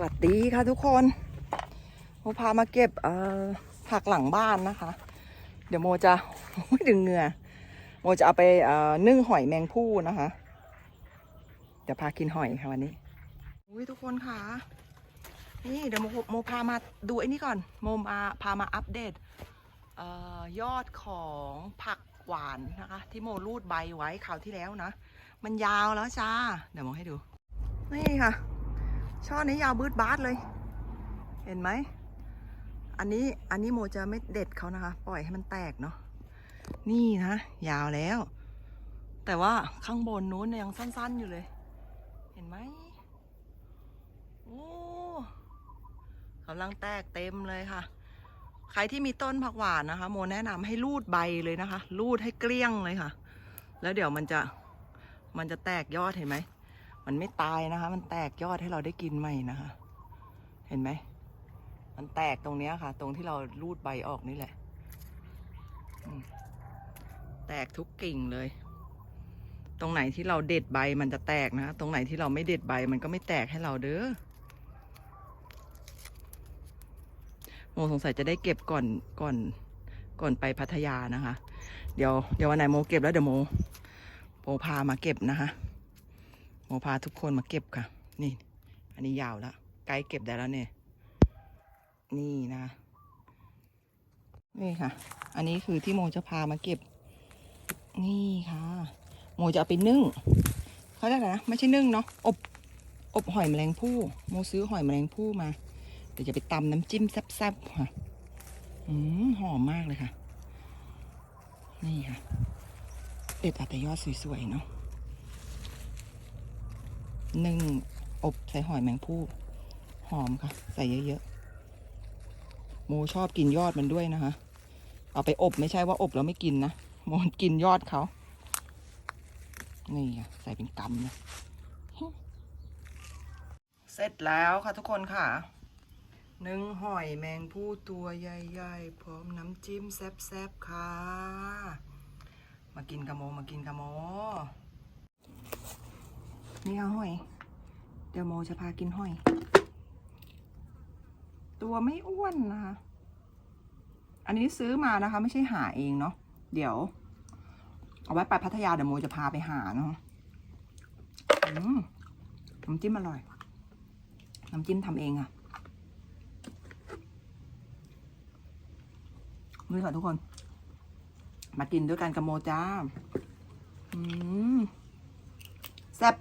สวัสดีค่ะทุกคนโมพามาเก็บผักหลังบ้านนะคะ เดี๋ยวโมจะดึงเหงื่อโมจะเอาไปนึ่งหอยแมงผู้นะคะ เดี๋ยวพากินหอยค่ะวันนี้อุ้ยทุกคนค่ะ นี่เดี๋ยวโมโมพามาดูไอ้นี่ก่อนโมมาพามาอัปเดตออยอดของผักหวานนะคะ ที่โมรูดใบไว้คราวที่แล้วนะ มันยาวแล้วจ้า เดี๋ยวโมให้ดู นี่ค่ะ ช่อนี้ยาวบืดบาดเลย เห็นไหม อันนี้อันนี้โมจะไม่เด็ดเขานะคะ ปล่อยให้มันแตกเนาะ นี่นะยาวแล้ว แต่ว่าข้างบนนู้นยยังสั้น ๆอยู่เลย เห็นไหมโอ้กำลังแตกเต็มเลยค่ะ ใครที่มีต้นผักหวานนะคะ โมแนะนำให้รูดใบเลยนะคะ รูดให้เกลี้ยงเลยค่ะ แล้วเดี๋ยวมันจะมันจะแตกยอดเห็นไหม มันไม่ตายนะคะ มันแตกยอดให้เราได้กินใหม่นะคะ เห็นไหม มันแตกตรงเนี้ยค่ะ ตรงที่เรารูดใบออกนี่แหละ แตกทุกกิ่งเลย ตรงไหนที่เราเด็ดใบมันจะแตกนะ ตรงไหนที่เราไม่เด็ดใบมันก็ไม่แตกให้เราเด้อโมสงสัยจะได้เก็บก่อนก่อนก่อนไปพัทยานะคะ เดี๋ยวเดี๋ยววันไหนโมเก็บแล้วเดี๋ยวโมโมพามาเก็บนะคะ โมพาทุกคนมาเก็บค่ะ นี่ อันนี้ยาวแล้วใกล้เก็บได้แล้วเนี่ย นี่นะ นี่ค่ะ อันนี้คือที่โมจะพามาเก็บ นี่ค่ะ โมจะเอาไปนึ่งเขาเรียกอะไรนะไม่ใช่นึ่งเนาะอบอบหอยแมลงภู่โมซื้อหอยแมลงภู่มาเดี๋ยวจะไปตำน้ำจิ้มแซ่บๆค่ะอืมหอมมากเลยค่ะ นี่ค่ะเด็ดอาแต่ยอดสวยๆเนาะ นึ่งอบใส่หอยแมงผู้หอมค่ะ ใส่เยอะๆโมชอบกินยอดมันด้วยนะคะ เอาไปอบไม่ใช่ว่าอบแล้วไม่กินนะโมกินยอดเขานี่ค่ะใส่เป็นกำนะเสร็จแล้วค่ะทุกคนค่ะนึ่งหอยแมงผู้ตัวใหญ่ๆพร้อมน้ำจิ้มแซ่บๆค่ะ มากินกะโมมากินกะโม นี่ค่ะหอย เดี๋ยวโมจะพากินหอย ตัวไม่อ้วนนะคะ อันนี้ซื้อมานะคะ ไม่ใช่หาเองเนาะ เดี๋ยว เอาไว้ไปพัทยาเดี๋ยวโมจะพาไปหาเนาะน้ำจิ้มอร่อย น้ำจิ้มทำเองอะนี่ค่ะทุกคน มากินด้วยกันกับโมจ้า อืมแซ่บ